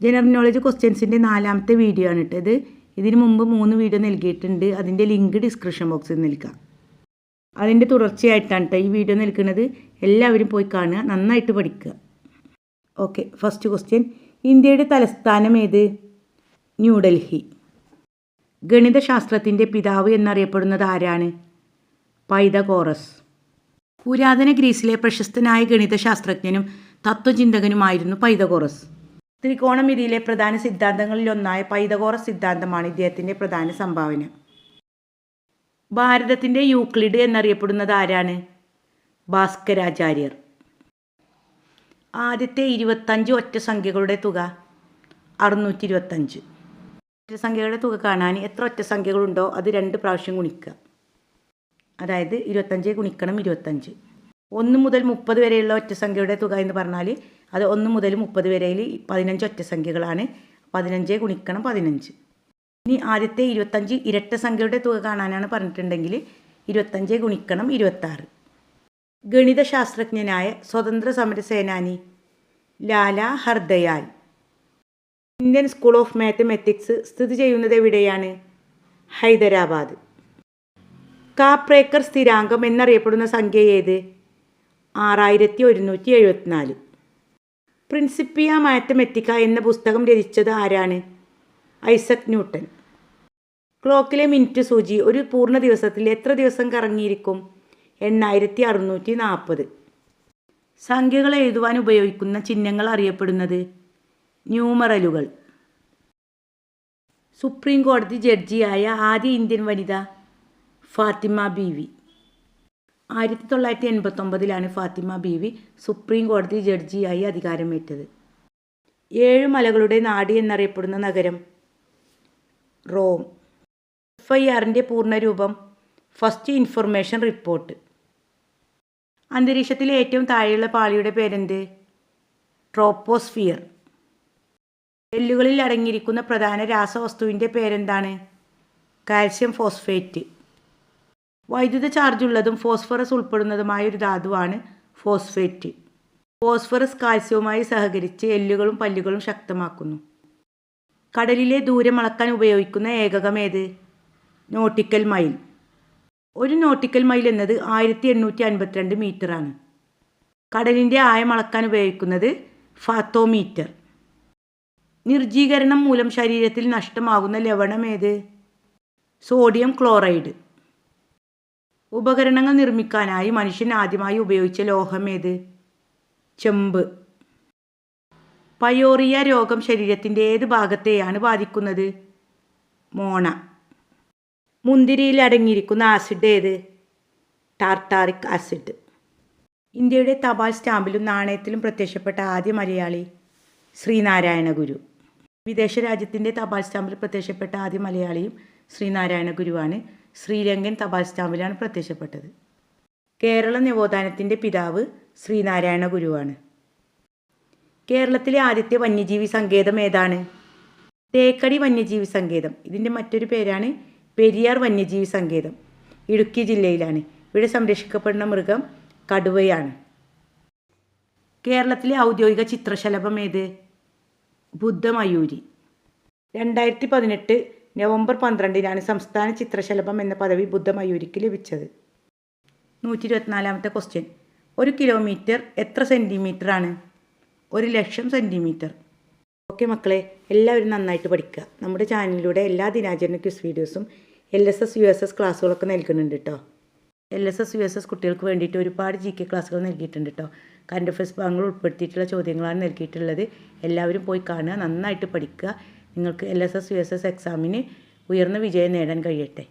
General knowledge ക്വസ്റ്റ്യൻസിന്റെ നാലാമത്തെ video ആണ് ഇട്ടത് ഇതിന് മുമ്പ് മൂന്ന് വീഡിയോ നൽകിയിട്ടുണ്ട്. അതിന്റെ ലിങ്ക് ഡിസ്ക്രിപ്ഷൻ ബോക്സിൽ നൽകാം അതിന്റെ തുടർച്ചയായിട്ടാണ് കേട്ടോ ഈ വീഡിയോ നൽകുന്നത് എല്ലാവരും പോയി കാണുക. നന്നായിട്ട് പഠിക്കുക. ഓക്കെ ഫസ്റ്റ് ക്വസ്റ്റ്യൻ ഇന്ത്യയുടെ തലസ്ഥാനം ഏത്? ന്യൂഡൽഹി. ഗണിതശാസ്ത്രത്തിന്റെ പിതാവ് എന്നറിയപ്പെടുന്നത് ആരാണ്? പൈതകോറസ് പുരാതന ഗ്രീസിലെ പ്രശസ്തനായ ഗണിതശാസ്ത്രജ്ഞനും തത്വചിന്തകനുമായിരുന്നു പൈതകോറസ് ത്രികോണമിതിയിലെ പ്രധാന സിദ്ധാന്തങ്ങളിലൊന്നായ പൈതകോറ സിദ്ധാന്തമാണ് ഇദ്ദേഹത്തിന്റെ പ്രധാന സംഭാവന. ഭാരതത്തിന്റെ യൂക്ലിഡ് എന്നറിയപ്പെടുന്നത് ആരാണ്? ഭാസ്കരാചാര്യർ. ആദ്യത്തെ ഇരുപത്തഞ്ച് ഒറ്റ സംഖ്യകളുടെ തുക അറുന്നൂറ്റി ഇരുപത്തഞ്ച് ഒറ്റ സംഖ്യകളുടെ തുക കാണാൻ എത്ര ഒറ്റ സംഖ്യകളുണ്ടോ അത് രണ്ട് പ്രാവശ്യം ഗുണിക്കുക. അതായത് ഇരുപത്തഞ്ച് ഗുണിക്കണം ഇരുപത്തഞ്ച്. ഒന്ന് മുതൽ മുപ്പത് വരെയുള്ള ഒറ്റസംഖ്യയുടെ തുക എന്ന് പറഞ്ഞാൽ അത് ഒന്ന് മുതൽ മുപ്പത് വരെയിൽ പതിനഞ്ച് ഒറ്റസംഖ്യകളാണ് പതിനഞ്ച് ഗുണിക്കണം പതിനഞ്ച്. ഇനി ആദ്യത്തെ ഇരുപത്തഞ്ച് ഇരട്ട സംഖ്യയുടെ തുക കാണാനാണ് പറഞ്ഞിട്ടുണ്ടെങ്കിൽ ഇരുപത്തഞ്ച് ഗുണിക്കണം ഇരുപത്താറ്. ഗണിതശാസ്ത്രജ്ഞനായ സ്വതന്ത്ര സമര സേനാനി Lala Hardayal. Indian school of mathematics സ്ഥിതി ചെയ്യുന്നത് എവിടെയാണ്? ഹൈദരാബാദ്. കാപ്രേക്കർ സ്ഥിരാങ്കം എന്നറിയപ്പെടുന്ന സംഖ്യ ഏത്? ആറായിരത്തി ഒരുന്നൂറ്റി എഴുപത്തിനാല് പ്രിൻസിപ്പിയ മാത്തമെറ്റിക്ക എന്ന പുസ്തകം രചിച്ചത് ആരാണ്? ഐസക് ന്യൂട്ടൺ ക്ലോക്കിലെ മിനിറ്റ് സൂചി ഒരു പൂർണ ദിവസത്തിൽ എത്ര ദിവസം കറങ്ങിയിരിക്കും? എണ്ണായിരത്തി അറുന്നൂറ്റി നാൽപ്പത് സംഖ്യകൾ എഴുതുവാൻ ഉപയോഗിക്കുന്ന ചിഹ്നങ്ങൾ അറിയപ്പെടുന്നത് ന്യൂമറലുകൾ. സുപ്രീം കോടതി ജഡ്ജിയായ ആദ്യ ഇന്ത്യൻ വനിത ഫാത്തിമ ബീവി. ആയിരത്തി തൊള്ളായിരത്തി എൺപത്തൊമ്പതിലാണ് ഫാത്തിമ ബീവി സുപ്രീം കോടതി ജഡ്ജിയായി അധികാരമേറ്റത്. ഏഴ് മലകളുടെ നാട് എന്നറിയപ്പെടുന്ന നഗരം റോം. എഫ് ഐ ആറിന്റെ പൂർണരൂപം ഫസ്റ്റ് ഇൻഫർമേഷൻ റിപ്പോർട്ട്. അന്തരീക്ഷത്തിലെ ഏറ്റവും താഴെയുള്ള പാളിയുടെ പേരെന്ത്? ട്രോപ്പോസ്ഫിയർ. എല്ലുകളിൽ അടങ്ങിയിരിക്കുന്ന പ്രധാന രാസവസ്തുവിന്റെ പേരെന്താണ്? Calcium phosphate. വൈദ്യുത ചാർജുള്ളതും ഫോസ്ഫറസ് ഉൾപ്പെടുന്നതുമായ ഒരു ധാതുവാണ് ഫോസ്ഫേറ്റ്. ഫോസ്ഫറസ് കാൽസ്യവുമായി സഹകരിച്ച് എല്ലുകളും പല്ലുകളും ശക്തമാക്കുന്നു. കടലിലെ ദൂരം അളക്കാൻ ഉപയോഗിക്കുന്ന ഏകകം ഏത്? Nautical mile. ഒരു നോട്ടിക്കൽ മൈൽ എന്നത് ആയിരത്തി എണ്ണൂറ്റി അൻപത്തിരണ്ട് മീറ്ററാണ് കടലിന്റെ ആയം അളക്കാൻ ഉപയോഗിക്കുന്നത് ഫാത്തോമീറ്റർ. നിർജീകരണം മൂലം ശരീരത്തിൽ നഷ്ടമാകുന്ന ലവണം ഏത്? Sodium chloride. ഉപകരണങ്ങൾ നിർമ്മിക്കാനായി മനുഷ്യൻ ആദ്യമായി ഉപയോഗിച്ച ലോഹം ഏത്? ചെമ്പ്. പയോറിയ രോഗം ശരീരത്തിന്റെ ഏത് ഭാഗത്തെയാണ് ബാധിക്കുന്നത്? മോണ. മുന്തിരിയിൽ അടങ്ങിയിരിക്കുന്ന ആസിഡ് ഏത്? Tartaric acid. ഇന്ത്യയുടെ തപാൽ സ്റ്റാമ്പിലും നാണയത്തിലും പ്രത്യക്ഷപ്പെട്ട ആദ്യ മലയാളി ശ്രീനാരായണ ഗുരു. വിദേശ രാജ്യത്തിന്റെ തപാൽ സ്റ്റാമ്പിൽ പ്രത്യക്ഷപ്പെട്ട ആദ്യ മലയാളിയും ശ്രീനാരായണ ഗുരുവാണ്. ശ്രീലങ്കൻ തപാൽ സ്റ്റാമ്പിലാണ് പ്രത്യക്ഷപ്പെട്ടത്. കേരള നവോത്ഥാനത്തിന്റെ പിതാവ് ശ്രീനാരായണ ഗുരുവാണ്. കേരളത്തിലെ ആദ്യത്തെ വന്യജീവി സങ്കേതം ഏതാണ്? തേക്കടി വന്യജീവി സങ്കേതം. ഇതിന്റെ മറ്റൊരു പേരാണ് പെരിയാർ വന്യജീവി സങ്കേതം. ഇടുക്കി ജില്ലയിലാണ്. ഇവിടെ സംരക്ഷിക്കപ്പെടുന്ന മൃഗം കടുവയാണ്. കേരളത്തിലെ ഔദ്യോഗിക ചിത്രശലഭം ഏത്? ബുദ്ധമയൂരി. രണ്ടായിരത്തി പതിനെട്ട് നവംബർ പന്ത്രണ്ടിനാണ് സംസ്ഥാന ചിത്രശലഭം എന്ന പദവി ബുദ്ധമയൂരിക്ക് ലഭിച്ചത്. നൂറ്റി ഇരുപത്തിനാലാമത്തെ ക്വസ്റ്റ്യൻ ഒരു കിലോമീറ്റർ എത്ര സെന്റിമീറ്റർ ആണ്? ഒരു ലക്ഷം സെന്റിമീറ്റർ ഓക്കെ മക്കളെ എല്ലാവരും നന്നായിട്ട് പഠിക്കുക. നമ്മുടെ ചാനലിലൂടെ എല്ലാ ദിനാചരണ ക്വിസ് വീഡിയോസും L S S U S S ക്ലാസ്സുകളൊക്കെ നൽകുന്നുണ്ട് കേട്ടോ L S S U S S കുട്ടികൾക്ക് വേണ്ടിയിട്ട് ഒരുപാട് ജി കെ ക്ലാസ്സുകൾ നൽകിയിട്ടുണ്ട് കേട്ടോ കറണ്ട് അഫയേഴ്സ് ഭാഗങ്ങൾ ഉൾപ്പെടുത്തിയിട്ടുള്ള ചോദ്യങ്ങളാണ് നൽകിയിട്ടുള്ളത്. എല്ലാവരും പോയി കാണുക നന്നായിട്ട് പഠിക്കുക. നിങ്ങൾക്ക് L S S U S S എക്സാമിന് ഉയർന്ന വിജയം നേടാൻ കഴിയട്ടെ.